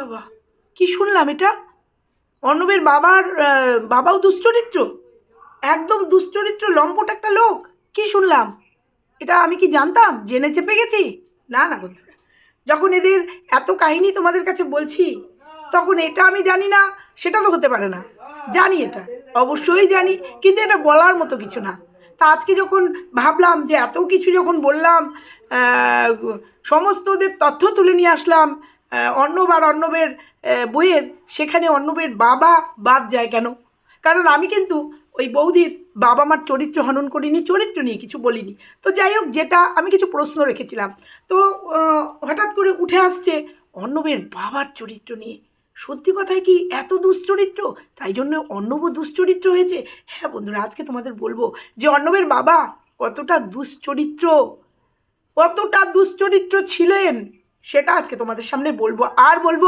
বাবা, কি শুনলাম এটা? অর্ণবের বাবার বাবাও দুশ্চরিত্র? একদম দুশ্চরিত্র লম্পট একটা লোক, কি শুনলাম? এটা আমি কি জানতাম? জেনে চেপে গেছি? না না বন্ধুরা যখন এদের এত কাহিনী তোমাদের কাছে বলছি, তখন এটা আমি জানি না, সেটা তো হতে পারে না। জানি এটা, অবশ্যই জানি, কিন্তু এটা বলার মতো কিছু না। তা আজকে যখন ভাবলাম যে এত কিছু যখন বললাম সমস্ত ওদের তথ্য তুলে নিয়ে আসলাম অর্ণব আর অর্ণবের বইয়ের, সেখানে অর্ণবের বাবা বাদ যায় কেন? কারণ আমি কিন্তু ওই বৌদির বাবা মার চরিত্র হনন করিনি, চরিত্র নিয়ে কিছু বলিনি। তো যাই হোক, যেটা আমি কিছু প্রশ্ন রেখেছিলাম। তো হঠাৎ করে উঠে আসছে অর্ণবের বাবার চরিত্র নিয়ে। সত্যি কথায় কি এত দুশ্চরিত্র? তাই জন্য অর্ণবও দুশ্চরিত্র হয়েছে? হ্যাঁ বন্ধুরা, আজকে তোমাদের বলব যে অর্ণবের বাবা কতটা দুশ্চরিত্র কতটা দুশ্চরিত্র ছিলেন। সেটা আজকে তোমাদের সামনে বলব। আর বলব,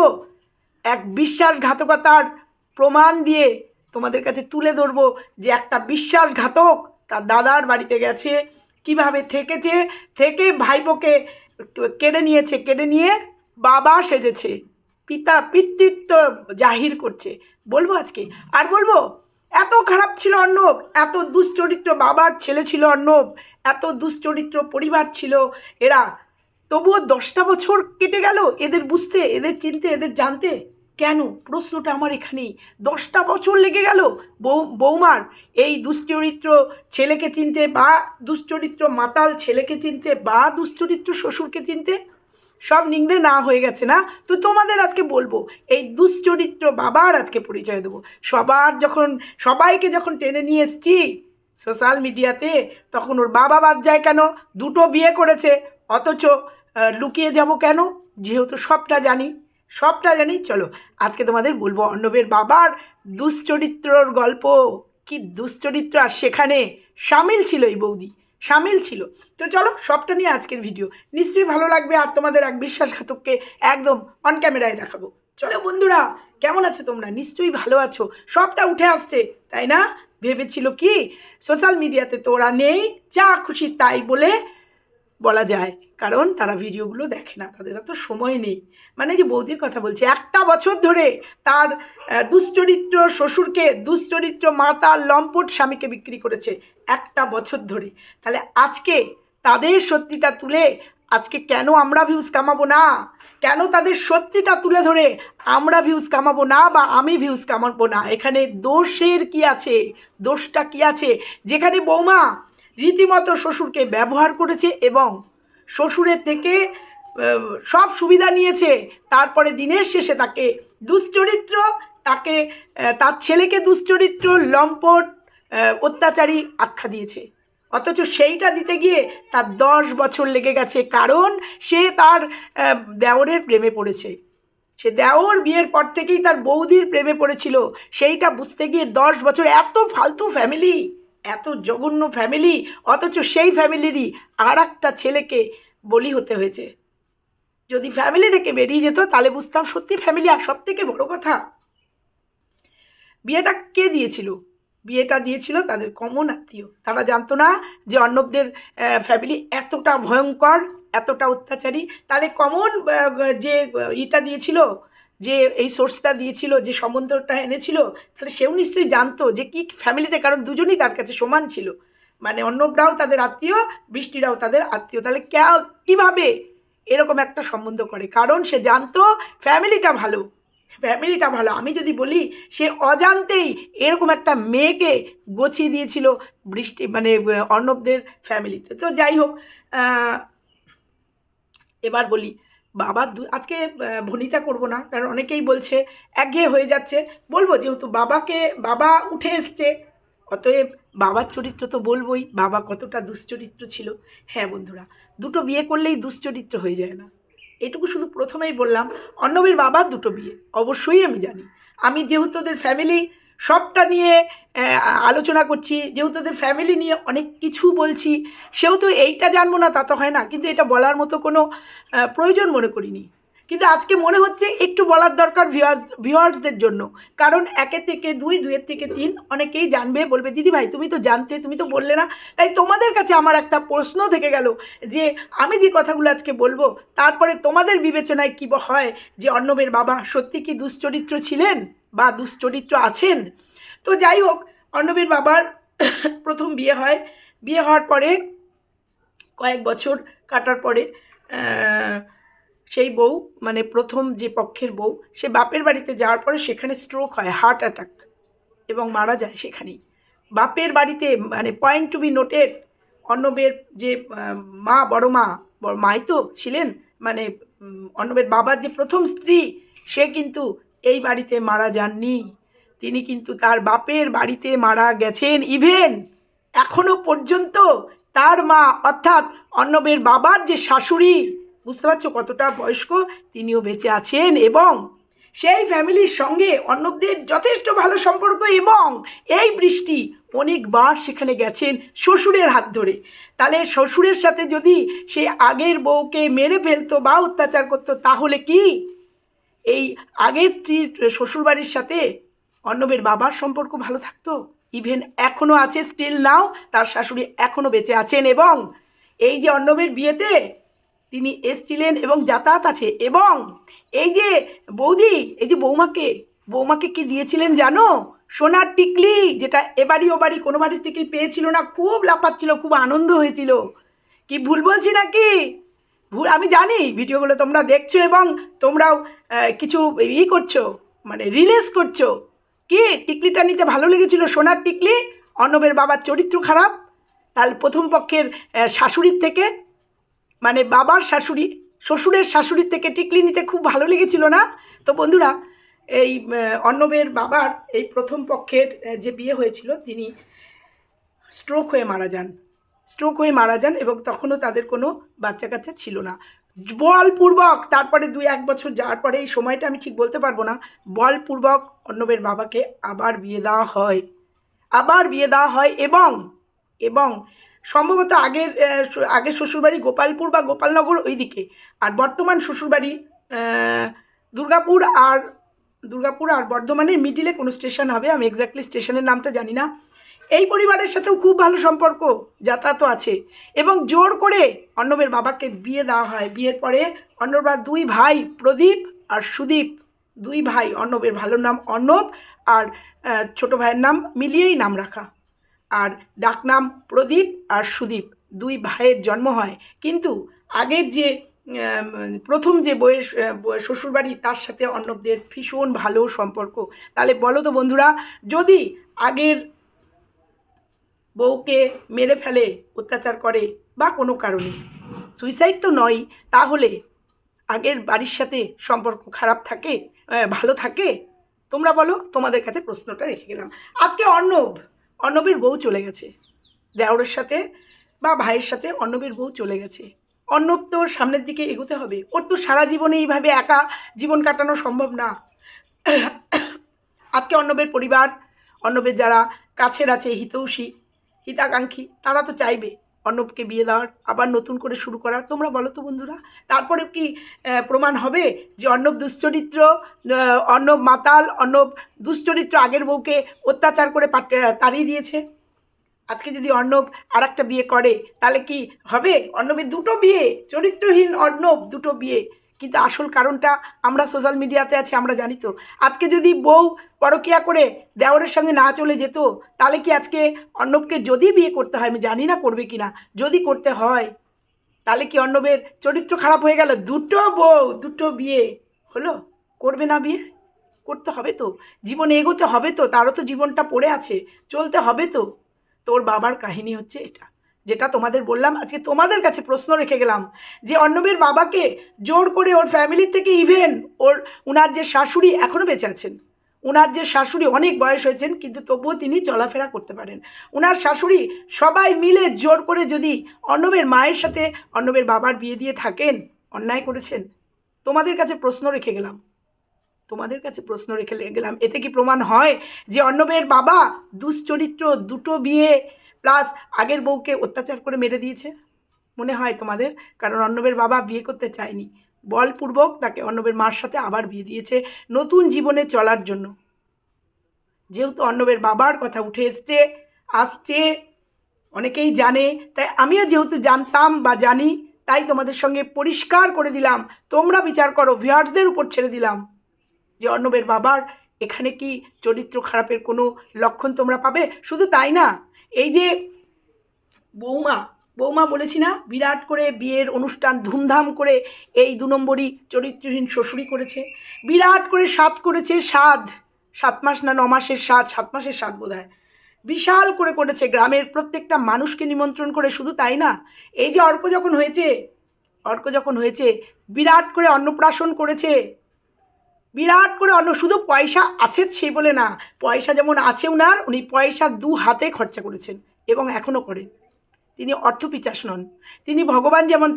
এক বিশ্বাসঘাতকতার প্রমাণ দিয়ে তোমাদের কাছে তুলে ধরবো যে একটা বিশ্বাসঘাতক তার দাদার বাড়িতে গেছে, কীভাবে থেকেছে, থেকে ভাইপোকে কেড়ে নিয়েছে, কেড়ে নিয়ে বাবা সেজেছে, পিতা পিতৃত্ব জাহির করছে। বলব আজকে? আর বলব, এত খারাপ ছিল অর্ণব, এত দুশ্চরিত্র বাবার ছেলে ছিল অর্ণব, এত দুশ্চরিত্র পরিবার ছিল, এরা তবুও দশটা বছর কেটে গেল এদের বুঝতে, এদের চিনতে, এদের জানতে। কেন? প্রশ্নটা আমার এখানেই। দশটা বছর লেগে গেল বৌ বৌমার এই দুশ্চরিত্র ছেলেকে চিনতে বা দুশ্চরিত্র মাতাল ছেলেকে চিনতে বা দুশ্চরিত্র শ্বশুরকে চিনতে? সব নিংড়ে না হয়ে গেছে না? তো তোমাদের আজকে বলব, এই দুশ্চরিত্র বাবার আজকে পরিচয় দেবো। সবার যখন, সবাইকে যখন টেনে নিয়ে এসছি সোশ্যাল মিডিয়াতে, তখন ওর বাবা বাদ যায় কেন? দুটো বিয়ে করেছে, অথচ লুকিয়ে যাব কেন? যেহেতু সবটা জানি সবটা জানি, চলো আজকে তোমাদের বলব অর্ণবের বাবার দুশ্চরিত্রর গল্প। কি দুশ্চরিত্র আর সেখানে সামিল ছিল এই বৌদি, সামিল ছিল। তো চলো সবটা নিয়ে আজকের ভিডিও নিশ্চয়ই ভালো লাগবে আর তোমাদের এক বিশ্বাসঘাতককে একদম অন ক্যামেরায় দেখাবো। চলো বন্ধুরা, কেমন আছো তোমরা? নিশ্চয়ই ভালো আছো। সবটা উঠে আসছে, তাই না? ভেবেছিল কি সোশ্যাল মিডিয়াতে তোরা নেই, যা খুশি তাই বলে বলা যায়। কারণ তারা ভিডিওগুলো দেখে না, তাদের এত সময় নেই। মানে যে বৌদির কথা বলছি, একটা বছর ধরে তার দুশ্চরিত্র শ্বশুরকে, দুশ্চরিত্র মাতা লম্পট স্বামীকে বিক্রি করেছে একটা বছর ধরে। তাহলে আজকে তাদের সত্যিটা তুলে, আজকে কেন আমরা ভিউজ কামাবো না? কেন তাদের সত্যিটা তুলে ধরে আমরা ভিউজ কামাবো না বা আমি ভিউজ কামাবো না? এখানে দোষের কি আছে? দোষটা কি আছে? যেখানে বৌমা রীতিমতো শ্বশুরকে ব্যবহার করেছে এবং শ্বশুরের থেকে সব সুবিধা নিয়েছে। তারপরে দিনের শেষে তাকে দুশ্চরিত্র, তাকে তার ছেলেকে দুশ্চরিত্র, লম্পট অত্যাচারী আখ্যা দিয়েছে। অথচ সেইটা দিতে গিয়ে তার দশ বছর লেগে গেছে কারণ সে তার দেওরের প্রেমে পড়েছে। সে দেওর বিয়ের পর থেকেই তার বৌদির প্রেমে পড়েছিল। সেইটা বুঝতে গিয়ে দশ বছর এত ফালতু ফ্যামিলি এত জঘন্য ফ্যামিলি অথচ সেই ফ্যামিলিরই আর একটা ছেলেকে বলি হতে হয়েছে। যদি ফ্যামিলি থেকে বেরিয়ে যেত, তাহলে বুঝতাম সত্যি ফ্যামিলি আর সব থেকে বড় কথা। বিয়েটা কে দিয়েছিল? বিয়েটা দিয়েছিল তাদের কমন আত্মীয়। তারা জানতো না যে অর্ণবদের ফ্যামিলি এতটা ভয়ঙ্কর, এতটা অত্যাচারী। তাহলে কমন যে ইটা দিয়েছিল যে এই সোর্সটা দিয়েছিল, যে সম্বন্ধটা এনেছিল, তাহলে সেও নিশ্চয়ই জানতো যে কি ফ্যামিলিতে কারণ দুজনই তার কাছে সমান ছিল। মানে অর্ণবরাও তাদের আত্মীয়, বৃষ্টিরাও তাদের আত্মীয়। তাহলে কীভাবে এরকম একটা সম্বন্ধ করে? কারণ সে জানতো ফ্যামিলিটা ভালো। ফ্যামিলিটা ভালো। আমি যদি বলি, সে অজান্তেই এরকম একটা মেয়েকে গছিয়ে দিয়েছিল বৃষ্টি মানে অর্ণবদের ফ্যামিলিতে তো যাই হোক এবার বলি বাবা দু- আজকে ভনিতা করব না, কারণ অনেকেই বলছে, একঘেয়ে হয়ে যাচ্ছে। বলব যেহেতু বাবাকে, বাবা উঠে এসছে, অতএব বাবার চরিত্র তো বলবোই, বাবা কতটা দুশ্চরিত্র ছিল। হ্যাঁ বন্ধুরা, দুটো বিয়ে করলেই দুশ্চরিত্র হয়ে যায় না। এটুকু শুধু প্রথমেই বললাম, অন্নবীর বাবার দুটো বিয়ে, অবশ্যই আমি জানি। আমি যেহেতু ওদের ফ্যামিলি সবটা নিয়ে আলোচনা করছি। যেহেতু তাদের ফ্যামিলি নিয়ে অনেক কিছু বলছি, সেহেতু এইটা জানব না তা তো হয় না। কিন্তু এটা বলার মতো কোনো প্রয়োজন মনে করিনি। কিন্তু আজকে মনে হচ্ছে একটু বলার দরকার ভিউয়ার্স ভিউয়ার্সদের জন্য। কারণ একের থেকে দুই, দুইয়ের থেকে তিন অনেকেই জানবে, বলবে, দিদি ভাই, তুমি তো জানতে, তুমি তো বললে না। তাই তোমাদের কাছে আমার একটা প্রশ্ন থেকে গেল যে, আমি যে কথাগুলো আজকে বলব, তারপরে তোমাদের বিবেচনায় কী হয় যে অর্ণবের বাবা সত্যি কি দুশ্চরিত্র ছিলেন বা দুশ্চরিত্র আছেন? তো যাই হোক, অর্ণবের বাবার প্রথম বিয়ে হয়। বিয়ে হওয়ার পরে কয়েক বছর কাটার পরে সেই বউ মানে প্রথম যে পক্ষের বউ, সে বাপের বাড়িতে যাওয়ার পরে সেখানে স্ট্রোক হয় হার্ট অ্যাটাক এবং মারা যায় সেখানেই। বাপের বাড়িতে মানে পয়েন্ট টু বি নোটেড অর্ণবের যে মা, বড় মা মাই তো ছিলেন মানে অর্ণবের বাবার যে প্রথম স্ত্রী, সে কিন্তু এই বাড়িতে মারা যাননি। তিনি কিন্তু তার বাপের বাড়িতে মারা গেছেন ইভেন এখনও পর্যন্ত তার মা, অর্থাৎ অর্ণবের বাবার যে শাশুড়ি বুঝতে পারছ কতটা বয়স্ক তিনিও বেঁচে আছেন এবং সেই ফ্যামিলির সঙ্গে অর্ণবদের যথেষ্ট ভালো সম্পর্ক এবং এই বৃষ্টি অনেকবার সেখানে গেছেন শ্বশুরের হাত ধরে। তাহলে শ্বশুরের সাথে যদি সে আগের বউকে মেরে ফেলতো বা অত্যাচার করতো, তাহলে কি? এই আগের স্ত্রীর শ্বশুরবাড়ির সাথে অর্ণবের বাবার সম্পর্ক ভালো থাকতো? ইভেন এখনও আছে স্টিল নাও তার শাশুড়ি এখনও বেঁচে আছেন এবং এই যে অর্ণবের বিয়েতে তিনি এসছিলেন এবং যাতায়াত আছে। এবং এই যে বৌদি, এই যে বৌমাকে বৌমাকে কি দিয়েছিলেন জানো? সোনার টিকলি, যেটা এবারই ওবারই কোনো বাড়ির থেকেই পেয়েছিল না, খুব লাফাচ্ছিল, খুব আনন্দ হয়েছিল। কি ভুল বলছি নাকি? ভুল, আমি জানি, ভিডিওগুলো তোমরা দেখছ এবং তোমরাও কিছু ই করছ মানে রিলিজ করছ। কি, টিকলিটা নিতে ভালো লেগেছিল, সোনার টিকলি? অর্ণবের বাবার চরিত্র খারাপ? তাহলে প্রথম পক্ষের শাশুড়ির থেকে মানে বাবার শাশুড়ি, শ্বশুরের শাশুড়ির থেকে টিকলি নিতে খুব ভালো লেগেছিল না? তো বন্ধুরা, এই অর্ণবের বাবার এই প্রথম পক্ষের যে বিয়ে হয়েছিল, তিনি স্ট্রোক হয়ে মারা যান। স্ট্রোক হয়ে মারা যান এবং তখনও তাদের কোনো বাচ্চা কাচ্চা ছিল না। বলপূর্বক, তারপরে দুই, এক বছর যাওয়ার পরে এই সময়টা আমি ঠিক বলতে পারব না, বলপূর্বক অর্ণবের বাবাকে আবার বিয়ে দেওয়া হয়। আবার বিয়ে দেওয়া হয় এবং এবং সম্ভবত আগের আগের শ্বশুরবাড়ি গোপালপুর বা গোপালনগর ওইদিকে। আর বর্তমান শ্বশুরবাড়ি দুর্গাপুর আর দুর্গাপুর আর বর্ধমানের মিডিলে কোনো স্টেশন হবে, আমি এক্স্যাক্টলি স্টেশনের নামটা জানি না। এই পরিবারের সাথেও খুব ভালো সম্পর্ক, যাতায়াতও আছে। এবং জোর করে অর্ণবের বাবাকে বিয়ে দেওয়া হয়। বিয়ের পরে অর্ণবরা দুই ভাই, প্রদীপ আর সুদীপ। দুই ভাই, অর্ণবের ভালো নাম অর্ণব আর ছোট ভাইয়ের নাম মিলিয়েই নাম রাখা। আর ডাকনাম প্রদীপ আর সুদীপ দুই ভাইয়ের জন্ম হয়। কিন্তু আগের যে প্রথম যে বইয়ের শ্বশুরবাড়ি, তার সাথে অর্ণবদের ভীষণ ভালো সম্পর্ক। তাহলে বলো তো বন্ধুরা, যদি আগের বউকে মেরে ফেলে, অত্যাচার করে বা কোনো কারণে, সুইসাইড তো নয় তাহলে আগের বাড়ির সাথে সম্পর্ক খারাপ থাকে? ভালো থাকে? তোমরা বলো, তোমাদের কাছে প্রশ্নটা রেখে গেলাম। আজকে অর্ণব অর্ণবের বউ চলে গেছে। দেওরের সাথে বা ভাইয়ের সাথে অন্নবীর বউ চলে গেছে। অন্নব তো সামনের দিকে এগোতে হবে। ওর তো সারা জীবনে এইভাবে একা জীবন কাটানো সম্ভব না। আজকে অন্নবের পরিবার অন্নবের যারা কাছের আছে, হিতৌষী, হিতাকাঙ্ক্ষী, তারা তো চাইবে অর্ণবকে বিয়ে দেওয়ার, আবার নতুন করে শুরু করার। তোমরা বলো তো বন্ধুরা তারপরে কি প্রমাণ হবে যে অর্ণব দুশ্চরিত্র অর্ণব মাতাল, অর্ণব দুশ্চরিত্র আগের বউকে অত্যাচার করে তাড়িয়ে দিয়েছে? আজকে যদি অর্ণব আর একটা বিয়ে করে, তাহলে কি হবে? অর্ণবের দুটো বিয়ে, চরিত্রহীন অর্ণব দুটো বিয়ে। কিন্তু আসল কারণটা আমরা সোশ্যাল মিডিয়াতে আছি, আমরা জানি তো। আজকে যদি বউ পরকিয়া করে দেওরের সঙ্গে না চলে যেত, তাহলে কি আজকে অর্ণবকে যদি বিয়ে করতে হয়, আমি জানি না করবে কি না যদি করতে হয়, তাহলে কি অর্ণবের চরিত্র খারাপ হয়ে গেল? দুটো বউ, দুটো বিয়ে হলো? করবে না বিয়ে? করতে হবে তো। জীবনে এগোতে হবে তো, তারও তো জীবনটা পড়ে আছে, চলতে হবে তো। তোর বাবার কাহিনী হচ্ছে এটা। যেটা তোমাদের বললাম, আজকে তোমাদের কাছে প্রশ্ন রেখে গেলাম যে অর্ণবের বাবাকে জোর করে ওর ফ্যামিলির থেকে ইভেন ওর, উনার যে শাশুড়ি এখনও বেঁচে আছেন। উনার যে শাশুড়ি অনেক বয়স হয়েছেন, কিন্তু তবুও তিনি চলাফেরা করতে পারেন। উনার শাশুড়ি সবাই মিলে জোর করে যদি অর্ণবের মায়ের সাথে অর্ণবের বাবার বিয়ে দিয়ে থাকেন, অন্যায় করেছেন, তোমাদের কাছে প্রশ্ন রেখে গেলাম। তোমাদের কাছে প্রশ্ন রেখে গেলাম, এতে কি প্রমাণ হয় যে অর্ণবের বাবা দুশ্চরিত্র, দুটো বিয়ে প্লাস আগের বউকে অত্যাচার করে মেরে দিয়েছে। মনে হয় তোমাদের, কারণ অর্ণবের বাবা বিয়ে করতে চায়নি। বলপূর্বক তাকে অর্ণবের মার সাথে আবার বিয়ে দিয়েছে নতুন জীবনে চলার জন্য। যেহেতু অন্নবের বাবার কথা উঠে এসছে, আসছে, অনেকেই জানে, তাই আমিও যেহেতু জানতাম বা জানি, তাই তোমাদের সঙ্গে পরিষ্কার করে দিলাম। তোমরা বিচার করো ভিউয়ার্সদের উপর ছেড়ে দিলাম। যে অর্ণবের বাবার এখানে কি চরিত্র খারাপের কোনো লক্ষণ তোমরা পাবে? শুধু তাই না? এই যে বৌমা বৌমা বলেছি না, বিরাট করে বিয়ের অনুষ্ঠান ধুমধাম করে এই দু নম্বরই চরিত্রহীন শ্বশুরি করেছে। বিরাট করে সাত করেছে স্বাদ সাত মাস না ন মাসের স্বাদ সাত মাসের স্বাদ বোধ হয় বিশাল করে করেছে গ্রামের প্রত্যেকটা মানুষকে নিমন্ত্রণ করে, শুধু তাই না, এই যে অর্ক যখন হয়েছে, অর্ক যখন হয়েছে, বিরাট করে অন্নপ্রাশন করেছে। বিরাট করে অন্য, শুধু পয়সা আছে সেই বলে না। পয়সা যেমন আছে ওনার উনি পয়সা দু হাতে খরচা করেছেন এবং এখনও করেন। তিনি অর্থপিচাস নন। তিনি ভগবান যেমন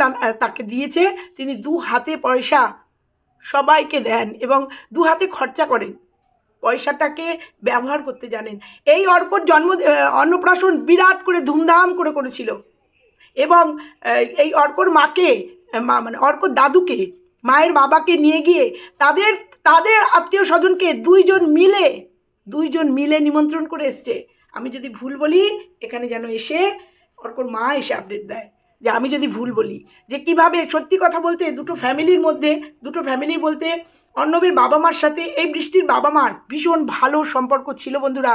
তাকে দিয়েছে, তিনি দু হাতে পয়সা সবাইকে দেন এবং দু হাতে খরচা করেন। পয়সাটাকে ব্যবহার করতে জানেন। এই অর্কর জন্ম অন্নপ্রাশন বিরাট করে ধুমধাম করে করেছিল। এবং এই অর্কর মাকে, মা মানে অর্কর দাদুকে, মায়ের বাবাকে নিয়ে গিয়ে তাদের তাদের আত্মীয় স্বজনকে দুইজন মিলে দুইজন মিলে নিমন্ত্রণ করে এসছে। আমি যদি ভুল বলি, এখানে যেন এসে অর্কর মা এসে আপডেট দেয়। যে আমি যদি ভুল বলি, যে কীভাবে সত্যি কথা বলতে দুটো ফ্যামিলির মধ্যে, দুটো ফ্যামিলি বলতে অর্ণবের বাবা মার সাথে এই বৃষ্টির বাবা মার ভীষণ ভালো সম্পর্ক ছিল বন্ধুরা।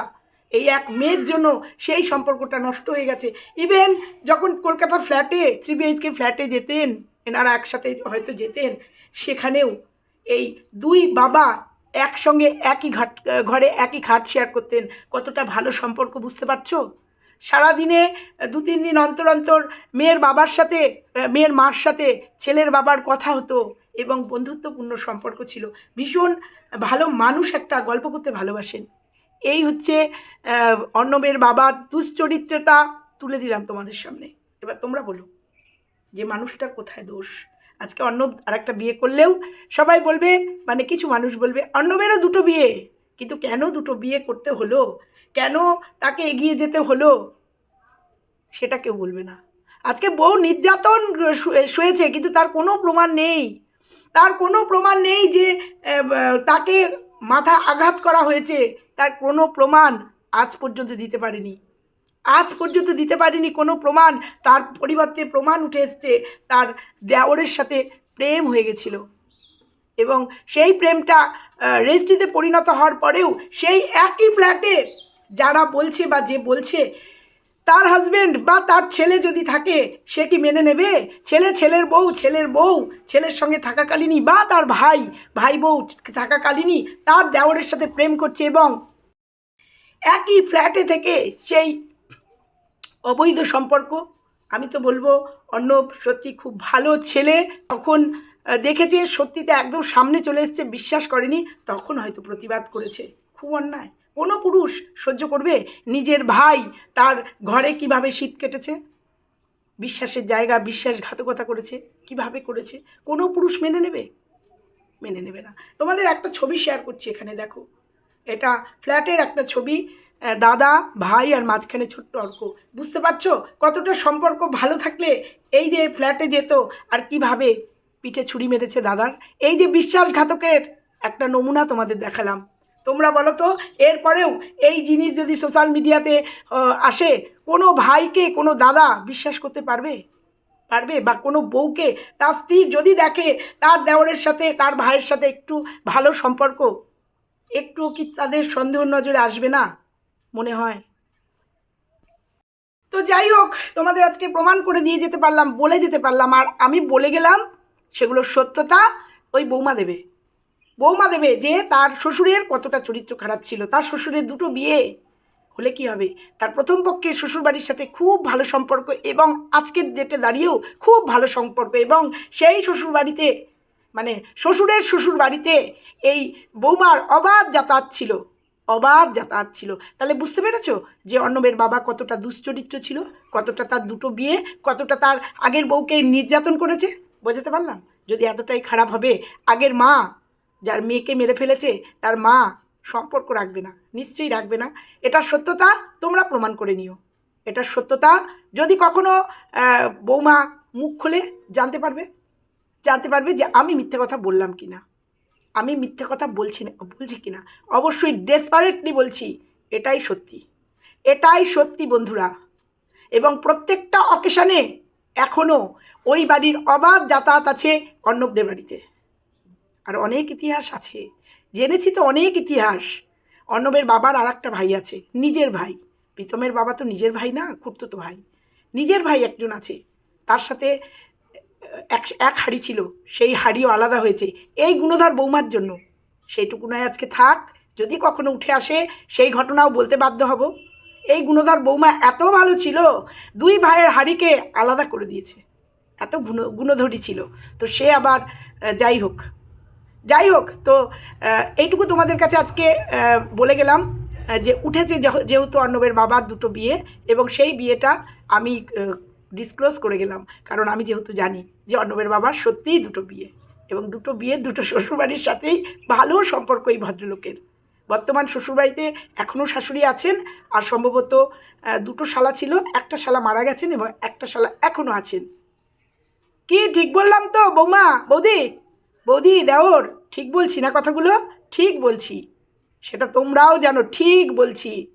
এই এক মেয়ের জন্য সেই সম্পর্কটা নষ্ট হয়ে গেছে। ইভেন যখন কলকাতার ফ্ল্যাটে থ্রি ফ্ল্যাটে যেতেন, এনারা একসাথে হয়তো যেতেন, সেখানেও এই দুই বাবা একসঙ্গে একই ঘাট, ঘরে একই খাট শেয়ার করতেন। কতটা ভালো সম্পর্ক বুঝতে পারছ? সারাদিনে দু, তিন দিন অন্তর অন্তর মেয়ের বাবার সাথে, মেয়ের মার সাথে ছেলের বাবার কথা হতো এবং বন্ধুত্বপূর্ণ সম্পর্ক ছিল। ভীষণ ভালো মানুষ একটা গল্প করতে ভালোবাসেন। এই হচ্ছে অর্ণবের বাবার দুশ্চরিত্রতা তুলে দিলাম তোমাদের সামনে। এবার তোমরা বলো, যে মানুষটার কোথায় দোষ? আজকে অর্ণব আর একটা বিয়ে করলেও সবাই বলবে মানে কিছু মানুষ বলবে, অর্ণবেরও দুটো বিয়ে। কিন্তু কেন দুটো বিয়ে করতে হলো? কেন তাকে এগিয়ে যেতে হলো? সেটা কেউ বলবে না। আজকে বউ নির্যাতন শুয়েছে, কিন্তু তার কোনো প্রমাণ নেই। তার কোনো প্রমাণ নেই যে তাকে মাথা আঘাত করা হয়েছে। তার কোনো প্রমাণ আজ পর্যন্ত দিতে পারেনি। আজ পর্যন্ত দিতে পারেনি কোনো প্রমাণ। তার পরিবর্তে প্রমাণ উঠে এসছে, তার দেওরের সাথে প্রেম হয়ে গেছিল। এবং সেই প্রেমটা রেজিস্ট্রিতে পরিণত হওয়ার পরেও সেই একই ফ্ল্যাটে যারা বলছে বা যে বলছে, তার হাজব্যান্ড বা তার ছেলে যদি থাকে, সে কি মেনে নেবে? ছেলে ছেলের বউ ছেলের বউ, ছেলের সঙ্গে থাকাকালীনই বা তার ভাই ভাই বউ থাকাকালীনই তার দেওরের সাথে প্রেম করছে এবং একই ফ্ল্যাটে থেকে সেই অবৈধ সম্পর্ক। আমি তো বলব অর্ণব সত্যি খুব ভালো ছেলে তখন দেখেছে সত্যিটা একদম সামনে চলে এসছে, বিশ্বাস করেনি, তখন হয়তো প্রতিবাদ করেছে। খুব অন্যায়। কোনো পুরুষ সহ্য করবে নিজের ভাই তার ঘরে কীভাবে শীত কেটেছে? বিশ্বাসের জায়গা, বিশ্বাসঘাতকতা করেছে, কীভাবে করেছে? কোনো পুরুষ মেনে নেবে? মেনে নেবে না। তোমাদের একটা ছবি শেয়ার করছি এখানে, দেখো। এটা ফ্ল্যাটের একটা ছবি। দাদা, ভাই আর মাঝখানে ছোট্ট অর্ক। বুঝতে পারছ? কতটা সম্পর্ক ভালো থাকলে এই যে ফ্ল্যাটে যেত আর কীভাবে পিঠে ছুরি মেরেছে দাদার। এই যে বিশ্বাসঘাতকের একটা নমুনা তোমাদের দেখালাম। তোমরা বলো তো, এরপরেও এই জিনিস যদি সোশ্যাল মিডিয়াতে আসে, কোনো ভাইকে, কোনো দাদা বিশ্বাস করতে পারবে? পারবে? বা কোনো বউকে? তার স্ত্রী যদি দেখে, তার দেওরের সাথে, তার ভাইয়ের সাথে একটু ভালো সম্পর্ক একটু কি তাদের সন্দেহ নজরে আসবে না? মনে হয়। তো যাই হোক, তোমাদের আজকে প্রমাণ করে দিয়ে যেতে পারলাম, বলে যেতে পারলাম। আর আমি বলে গেলাম সেগুলোর সত্যতা ওই বৌমা দেবে। বৌমা দেবে যে তার শ্বশুরের কতটা চরিত্র খারাপ ছিল। তার শ্বশুরের দুটো বিয়ে হলে কি হবে? তার প্রথম পক্ষে শ্বশুরবাড়ির সাথে খুব ভালো সম্পর্ক এবং আজকের ডেটে দাঁড়িয়েও খুব ভালো সম্পর্ক এবং সেই শ্বশুরবাড়িতে মানে শ্বশুরের শ্বশুর বাড়িতে এই বৌমার অবাধ যাতায়াত ছিল। অবাধ যাতায়াত ছিল। তাহলে বুঝতে পেরেছ যে অর্ণবের বাবা কতটা দুশ্চরিত্র ছিল, কতটা তার দুটো বিয়ে, কতটা তার আগের বউকে নির্যাতন করেছে? বোঝাতে পারলাম? যদি এতটাই খারাপ হবে, আগের মা যার মেয়েকে মেরে ফেলেছে, তার মা সম্পর্ক রাখবে না, নিশ্চয়ই রাখবে না। এটার সত্যতা তোমরা প্রমাণ করে নিও। এটার সত্যতা যদি কখনো বৌমা মুখ খুলে জানতে পারবে জানতে পারবে যে আমি মিথ্যে কথা বললাম কি না আমি মিথ্যে কথা বলছি না, বলছি কি না? অবশ্যই ডেসপারেটলি বলছি, এটাই সত্যি। এটাই সত্যি বন্ধুরা। এবং প্রত্যেকটা অকেশনে এখনও ওই বাড়ির অবাধ যাতায়াত আছে অর্ণবদের বাড়িতে। আর অনেক ইতিহাস আছে। জেনেছি তো অনেক ইতিহাস। অর্ণবের বাবার আর একটা ভাই আছে, নিজের ভাই। প্রীতমের বাবা তো নিজের ভাই না, খুঁড়তো তো ভাই। নিজের ভাই একজন আছে। তার সাথে এক এক হাড়ি ছিল, সেই হাড়িও আলাদা হয়েছে। এই গুণধর বৌমার জন্য। সেইটুকু নয় আজকে থাক, যদি কখনো উঠে আসে, সেই ঘটনাও বলতে বাধ্য হব। এই গুণধর বৌমা এত ভালো ছিল, দুই ভাইয়ের হাড়িকে আলাদা করে দিয়েছে। এত গুণ গুণধরী ছিল। তো সে আবার যাই হোক। যাই হোক, তো এইটুকু তোমাদের কাছে আজকে বলে গেলাম যে উঠেছে যেহ- যেহেতু অর্ণবের বাবার দুটো বিয়ে, এবং সেই বিয়েটা আমি ডিসক্লোজ করে গেলাম। কারণ আমি যেহেতু জানি যে অর্ণবের বাবার সত্যিই দুটো বিয়ে এবং দুটো বিয়ে দুটো শ্বশুরবাড়ির সাথেই ভালো সম্পর্ক এই ভদ্রলোকের। বর্তমান শ্বশুরবাড়িতে এখনও শাশুড়ি আছেন আর সম্ভবত দুটো শালা ছিল, একটা শালা মারা গেছেন এবং একটা শালা এখনও আছেন। কি, ঠিক বললাম তো, বৌমা, বৌদি? বৌদি, দেওর, ঠিক বলছি না কথাগুলো? ঠিক বলছি। সেটা তোমরাও জানো, ঠিক বলছি।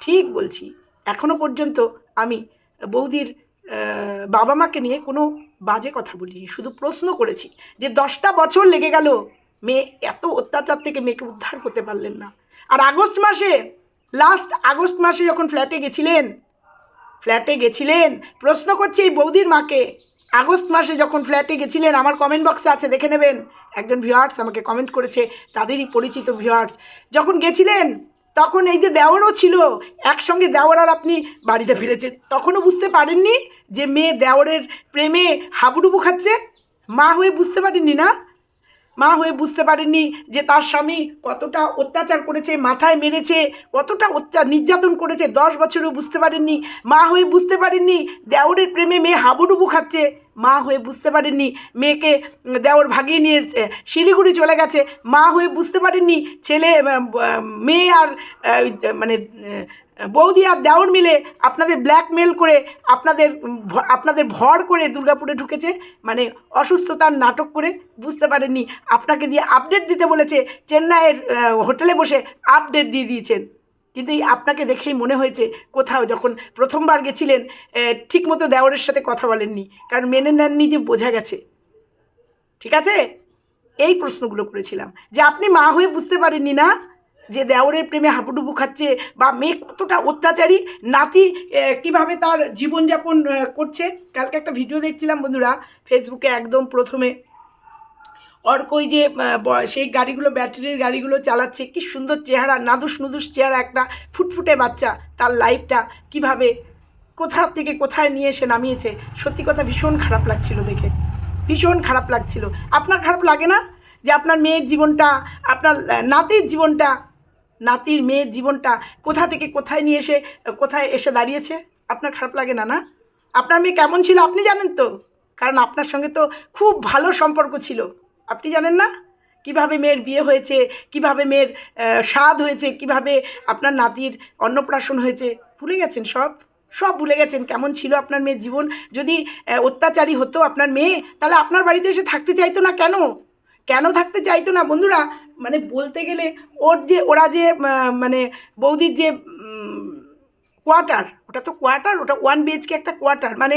ঠিক বলছি। এখনও পর্যন্ত আমি বৌদির বাবা মাকে নিয়ে কোনো বাজে কথা বলিনি, শুধু প্রশ্ন করেছি যে দশটা বছর লেগে গেল, মেয়ে এত অত্যাচার থেকে মেয়েকে উদ্ধার করতে পারলেন না। আর আগস্ট মাসে লাস্ট আগস্ট মাসে যখন ফ্ল্যাটে গেছিলেন ফ্ল্যাটে গেছিলেন, প্রশ্ন করছি এই বৌদির মাকে, আগস্ট মাসে যখন ফ্ল্যাটে গেছিলেন, আমার কমেন্ট বক্সে আছে, দেখে নেবেন। একজন ভিউয়ার্স আমাকে কমেন্ট করেছে, তাদেরই পরিচিত ভিউয়ার্স যখন গেছিলেন তখন এই যে দেওয়ারও ছিল, একসঙ্গে দেওয়ার আর আপনি বাড়িতে ফিরেছেন। তখনও বুঝতে পারেননি যে মেয়ে দেওয়ারের প্রেমে হাবুডুবু খাচ্ছে? মা হয়ে বুঝতে পারেননি না? মা হয়ে বুঝতে পারেননি যে তার স্বামী কতটা অত্যাচার করেছে, মাথায় মেরেছে, কতটা অত্যা নির্যাতন করেছে, দশ বছরও বুঝতে পারেননি। মা হয়ে বুঝতে পারেননি দেওরের প্রেমে মেয়ে হাবুডুবু খাচ্ছে। মা হয়ে বুঝতে পারেননি মেয়েকে দেওর ভাগিয়ে নিয়ে শিলিগুড়ি চলে গেছে। মা হয়ে বুঝতে পারেননি ছেলে মেয়ে আর মানে বৌদি আর দেওর মিলে আপনাদের ব্ল্যাকমেল করে আপনাদের আপনাদের ভর করে দুর্গাপুরে ঢুকেছে মানে অসুস্থতার নাটক করে বুঝতে পারেননি। আপনাকে দিয়ে আপডেট দিতে বলেছে, চেন্নাইয়ের হোটেলে বসে আপডেট দিয়ে দিয়েছেন। কিন্তু এই আপনাকে দেখেই মনে হয়েছে কোথাও যখন প্রথমবার গেছিলেন ঠিকমতো দেওরের সাথে কথা বলেননি, কারণ মেনে নেননি যে বোঝা গেছে। ঠিক আছে? এই প্রশ্নগুলো করেছিলাম। যে আপনি মা হয়ে বুঝতে পারেননি না যে দেওরের প্রেমে হাঁপুডুবু খাচ্ছে বা মেয়ে কতটা অত্যাচারী, নাতি কীভাবে তার জীবনযাপন করছে। কালকে একটা ভিডিও দেখছিলাম বন্ধুরা ফেসবুকে একদম প্রথমে। অর্ক ওই যে সেই গাড়িগুলো, ব্যাটারির গাড়িগুলো চালাচ্ছে, কি সুন্দর চেহারা, নাদুস নুদুস চেহারা একটা ফুটফুটে বাচ্চা, তার লাইফটা কীভাবে, কোথা থেকে কোথায় নিয়ে এসে নামিয়েছে। সত্যি কথা ভীষণ খারাপ লাগছিল দেখে, ভীষণ খারাপ লাগছিল। আপনার খারাপ লাগে না? যে আপনার মেয়ের জীবনটা, আপনার নাতির জীবনটা নাতির মেয়ের জীবনটা কোথা থেকে কোথায় নিয়ে এসে, কোথায় এসে দাঁড়িয়েছে? আপনার খারাপ লাগে না না? আপনার মেয়ে কেমন ছিল আপনি জানেন তো? কারণ আপনার সঙ্গে তো খুব ভালো সম্পর্ক ছিল। আপনি জানেন না? কীভাবে মেয়ের বিয়ে হয়েছে, কীভাবে মেয়ের স্বাদ হয়েছে, কীভাবে আপনার নাতির অন্নপ্রাশন হয়েছে, ভুলে গেছেন সব? সব ভুলে গেছেন কেমন ছিল আপনার মেয়ের জীবন? যদি অত্যাচারী হতো আপনার মেয়ে, তাহলে আপনার বাড়িতে এসে থাকতে চাইতো না কেন? কেন থাকতে চাইতো না? বন্ধুরা মানে বলতে গেলে ওর যে, ওরা যে মানে বৌদির যে কোয়ার্টার ওটা তো কোয়ার্টার ওটা ওয়ান বিএচকে একটা কোয়ার্টার মানে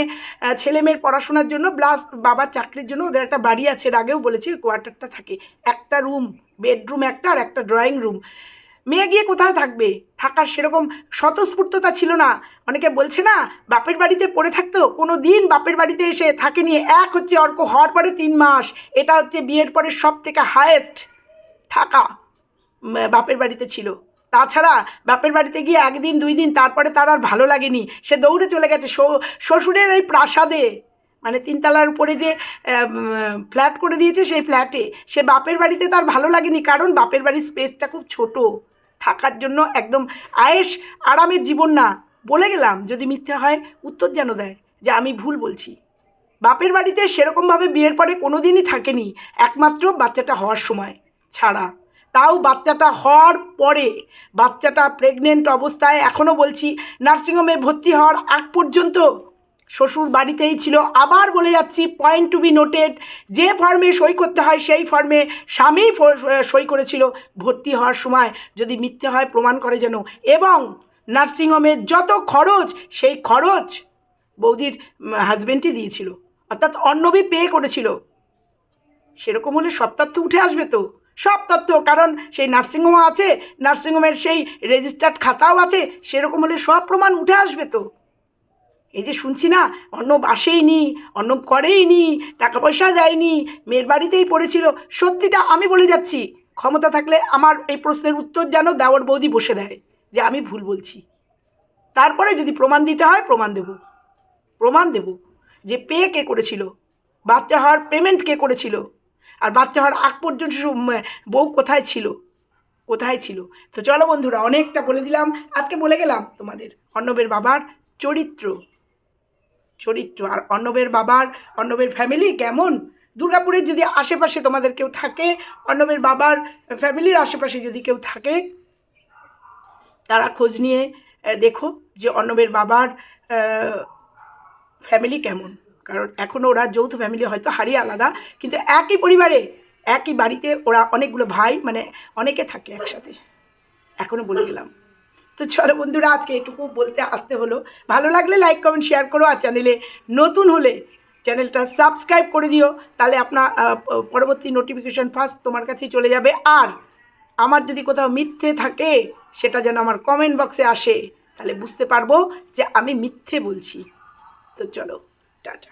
ছেলে মেয়ের পড়াশোনার জন্য প্লাস বাবার চাকরির জন্য ওদের একটা বাড়ি আছে, এর আগেও বলেছি কোয়ার্টারটা থাকে। একটা রুম বেডরুম একটা আর একটা ড্রয়িং রুম মেয়ে গিয়ে কোথায় থাকবে? থাকার সেরকম স্বতঃস্ফূর্ততা ছিল না। অনেকে বলছে না, বাপের বাড়িতে পড়ে থাকতো কোনো দিন বাপের বাড়িতে এসে থাকে নিয়ে এক হচ্ছে অর্ক, হওয়ার পরে তিন মাস। এটা হচ্ছে বিয়ের পরে সব থেকে হায়েস্ট থাকা বাপের বাড়িতে ছিল। তাছাড়া বাপের বাড়িতে গিয়ে একদিন, দুই দিন, তারপরে তার আর ভালো লাগেনি। সে দৌড়ে চলে গেছে শ্বো- শ্বশুরের ওই প্রাসাদে। মানে তিনতলার উপরে যে ফ্ল্যাট করে দিয়েছে সেই ফ্ল্যাটে সে বাপের বাড়িতে তার ভালো লাগেনি, কারণ বাপের বাড়ির স্পেসটা খুব ছোট। থাকার জন্য একদম আয়েস আরামের জীবন না। বলে গেলাম, যদি মিথ্যে হয়, উত্তর যেন দেয়, যে আমি ভুল বলছি। বাপের বাড়িতে সেরকমভাবে বিয়ের পরে কোনো দিনই থাকেনি, একমাত্র বাচ্চাটা হওয়ার সময়। ছাড়া। তাও বাচ্চাটা হওয়ার পরে। বাচ্চাটা প্রেগনেন্ট অবস্থায় এখনও বলছি নার্সিংহোমে ভর্তি হওয়ার আগ পর্যন্ত। শ্বশুর বাড়িতেই ছিল। আবার বলে যাচ্ছি পয়েন্ট টু বি নোটেড যে ফর্মে সই করতে হয়, সেই ফর্মে স্বামী সই করেছিল ভর্তি হওয়ার সময়। যদি মিথ্যে হয়, প্রমাণ করে যেন। এবং নার্সিংহোমের যত খরচ, সেই খরচ বৌদির হাজব্যান্ডই দিয়েছিল। অর্থাৎ অন্নবী পে করেছিল। সেরকম হলে সব তথ্য উঠে আসবে তো। সব তথ্য, কারণ সেই নার্সিংহোম আছে, নার্সিংহোমের সেই রেজিস্টার্ড খাতাও আছে, সেরকম হলে সব প্রমাণ উঠে আসবে তো। এই যে শুনছি না, অর্ণব আসেইনি, অর্ণব করেইনি টাকা পয়সা দেয়নি, মেয়ের বাড়িতেই পড়েছিল, সত্যিটা আমি বলে যাচ্ছি। ক্ষমতা থাকলে আমার এই প্রশ্নের উত্তর যেন দেওয়ার বৌদি বসে দেয়, যে আমি ভুল বলছি। তারপরে যদি প্রমাণ দিতে হয়, প্রমাণ দেব। প্রমাণ দেব যে পে কে করেছিল, বাচ্চা হওয়ার পেমেন্ট কে করেছিল, আর বাচ্চা হওয়ার আগ পর্যন্ত বউ কোথায় ছিল? কোথায় ছিল? তো চলো বন্ধুরা, অনেকটা বলে দিলাম। আজকে বলে গেলাম তোমাদের অর্ণবের বাবার চরিত্র। চরিত্র। আর অর্ণবের বাবার, অর্ণবের ফ্যামিলি কেমন? দুর্গাপুরের যদি আশেপাশে তোমাদের কেউ থাকে, অর্ণবের বাবার ফ্যামিলির আশেপাশে যদি কেউ থাকে, তারা খোঁজ নিয়ে দেখো যে অর্ণবের বাবার ফ্যামিলি কেমন। কারণ এখন ওরা যৌথ ফ্যামিলি হয়তো হারিয়ে আলাদা, কিন্তু একই পরিবারে, একই বাড়িতে ওরা অনেকগুলো ভাই মানে অনেকে থাকে একসাথে। এখনও বলে গেলাম। তো চলো বন্ধুরা, আজকে এটুকু বলতে আসতে হলো। ভালো লাগলে লাইক কমেন্ট শেয়ার করো আর চ্যানেলে নতুন হলে চ্যানেলটা সাবস্ক্রাইব করে দিও, তাহলে আপনার পরবর্তী নোটিফিকেশন ফার্স্ট তোমার কাছেই চলে যাবে। আর আমার যদি কোথাও মিথ্যে থাকে, সেটা যেন আমার কমেন্ট বক্সে আসে, তাহলে বুঝতে পারব যে আমি মিথ্যে বলছি। তো চলো, টাটা।